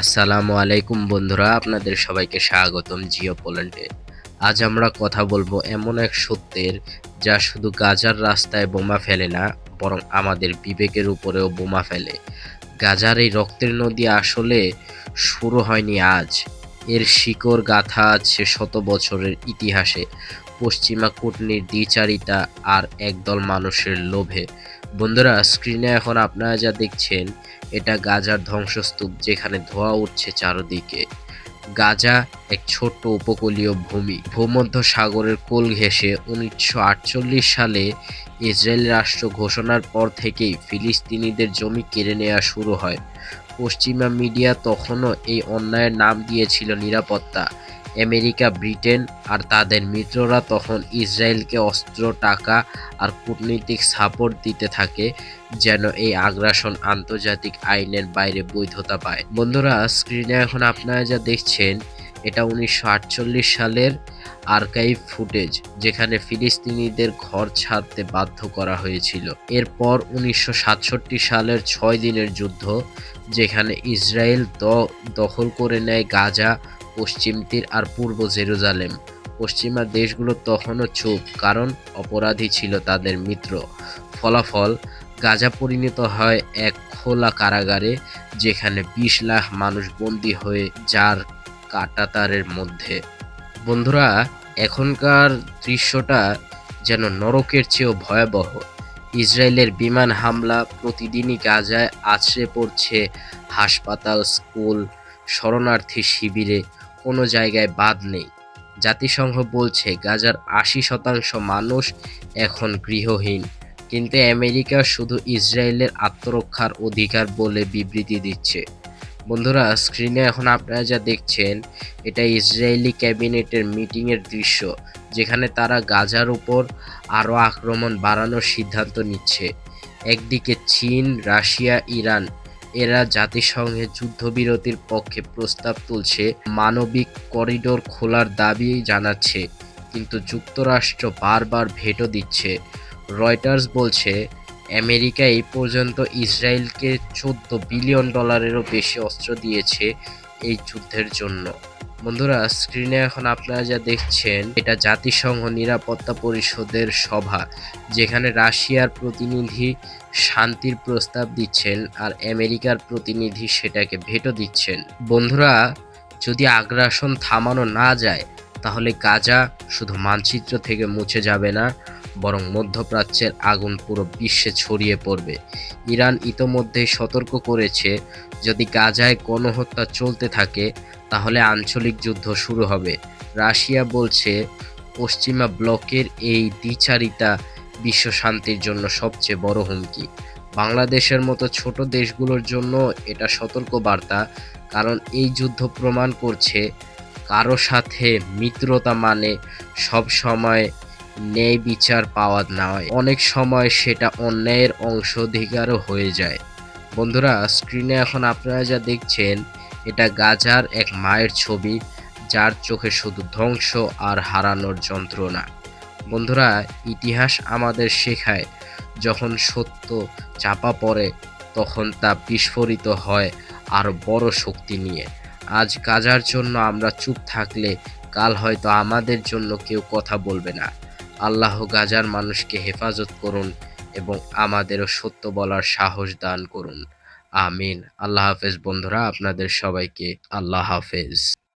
আসসালামু আলাইকুম বন্ধুরা, আপনাদের সবাইকে স্বাগতম জিও পোল্যান্ডে। আজ আমরা কথা বলব এমন এক সত্যের যা শুধু গাজার রাস্তায় বোমা ফেলে না, বরং আমাদের বিবেকের উপরেও বোমা ফেলে। গাজার এই রক্তের নদী আসলে শুরু হয়নি আজ। এর শিকড় গাথা আছে শত বছরের ইতিহাসে। পশ্চিমা কূটনীর দ্বিচারিতা আর একদল মানুষের লোভে। বন্ধুরা স্ক্রিনে এখন আপনারা যা দেখছেন, এটা গাজার ধ্বংসস্তূপ যেখানে ধোয়া উঠছে চারদিকে। গাজা এক ছোট্ট উপকূলীয় ভূমি। ভূমধ্য সাগরের কোল ঘেঁষে উনিশশো আটচল্লিশ সালে ইসরায়েল রাষ্ট্র ঘোষণার পর থেকেই ফিলিস্তিনিদের জমি কেড়ে নেওয়া শুরু হয়। পশ্চিমা মিডিয়া তখনও এই অন্যায়ের নাম দিয়েছিল নিরাপত্তা। আমেরিকা, ব্রিটেন আর তাদের মিত্ররা তখন ইসরায়েলকে অস্ত্র, টাকা আর কূটনৈতিক সাপোর্ট দিতে থাকে যেন এই আগ্রাসন আন্তর্জাতিক আইনের বাইরে বৈধতা পায়। বন্ধুরা স্ক্রিনে এখন আপনারা যা দেখছেন, এটা উনিশশো আটচল্লিশ সালের আর্কাইভ ফুটেজ যেখানে ফিলিস্তিনিদের ঘর ছাড়তে বাধ্য করা হয়েছিল। এরপর উনিশশো সাতষট্টি সালের ছয় দিনের যুদ্ধ, যেখানে ইসরায়েল দখল করে নেয় গাজা পশ্চিম তীর আর পূর্ব জেরুজালেম। পশ্চিমা দেশগুলো তখনও চুপ, কারণ অপরাধী ছিল তাদের মিত্র। ফলাফল, গাজা পরিণত হয় এক খোলা কারাগারে, যেখানে বিশ লাখ মানুষ বন্দী হয়ে যার কাটাতারের মধ্যে। বন্ধুরা, এখনকার দৃশ্যটা যেন নরকের চেয়েও ভয়াবহ। ইসরায়েলের বিমান হামলা প্রতিদিনই গাজায় আছড়ে পড়ছে হাসপাতাল, স্কুল শরণার্থী শিবিরে কোনো জায়গায় বাদ নেই। জাতিসংঘ বলছে, গাজার আশি শতাংশ মানুষ এখন গৃহহীন। কিন্তু আমেরিকা শুধু ইসরায়েলের আত্মরক্ষার অধিকার বলে বিবৃতি দিচ্ছে। বন্ধুরা, স্ক্রিনে এখন আপনারা যা দেখছেন, এটা ইসরায়েলি ক্যাবিনেটের মিটিংয়ের দৃশ্য, যেখানে তারা গাজার উপর আরও আক্রমণ বাড়ানোর সিদ্ধান্ত নিচ্ছে। একদিকে চীন, রাশিয়া, ইরান এরা জাতিসংঘে যুদ্ধবিরতির পক্ষে প্রস্তাব তুলছে, মানবিক করিডোর খোলার দাবি জানাচ্ছে, কিন্তু যুক্তরাষ্ট্র বারবার ভেটো দিচ্ছে। রয়টার্স বলছে, আমেরিকা এই পর্যন্ত ইসরায়েলকে চোদ্দ বিলিয়ন ডলারেরও বেশি অস্ত্র দিয়েছে এই যুদ্ধের জন্য। বন্ধুরা স্ক্রিনে এখন আপনারা যা দেখছেন, এটা জাতিসংঘ নিরাপত্তা পরিষদের সভা, যেখানে রাশিয়ার প্রতিনিধি শান্তির প্রস্তাব দিচ্ছেন আর আমেরিকার প্রতিনিধি সেটাকে ভেটো দিচ্ছেন। বন্ধুরা, যদি আগ্রাসন থামানো না যায়, তাহলে গাজা শুধু মানচিত্র থেকে মুছে যাবে না বরং মধ্যপ্রাচ্যের আগুন পুরো বিশ্বে ছড়িয়ে পড়বে। ইরান ইতোমধ্যেই সতর্ক করেছে, যদি গাজায় গণহত্যা চলতে থাকে, তাহলে আঞ্চলিক যুদ্ধ শুরু হবে। রাশিয়া বলছে, পশ্চিমা ব্লকের এই দ্বিচারিতা বিশ্ব শান্তির জন্য সবচেয়ে বড় হুমকি। বাংলাদেশের মতো ছোট দেশগুলোর জন্য এটা সতর্ক বার্তা, কারণ এই যুদ্ধ প্রমাণ করছে, কারও সাথে মিত্রতা মানে সব সময় ন্যায় বিচার পাওয়া নয়। অনেক সময় সেটা অন্যায়ের অংশ অধিকারও হয়ে যায়। বন্ধুরা, স্ক্রিনে এখন আপনারা যা দেখছেন, এটা গাজার এক মায়ের ছবি, যার চোখে শুধু ধ্বংস আর হারানোর যন্ত্রণা। বন্ধুরা, ইতিহাস আমাদের শেখায়, যখন সত্য চাপা পড়ে, তখন তা বিস্ফোরিত হয় আর বড় শক্তি নিয়ে। আজ গাজার জন্য আমরা চুপ থাকলে কাল হয়তো আমাদের জন্য কেউ কথা বলবে না। আল্লাহ গাজার মানুষকে হেফাজত করুন এবং আমাদেরও সত্য বলার সাহস দান করুন। আমিন। আল্লাহ হাফেজ। বন্ধুরা, আপনাদের সবাইকে আল্লাহ হাফেজ।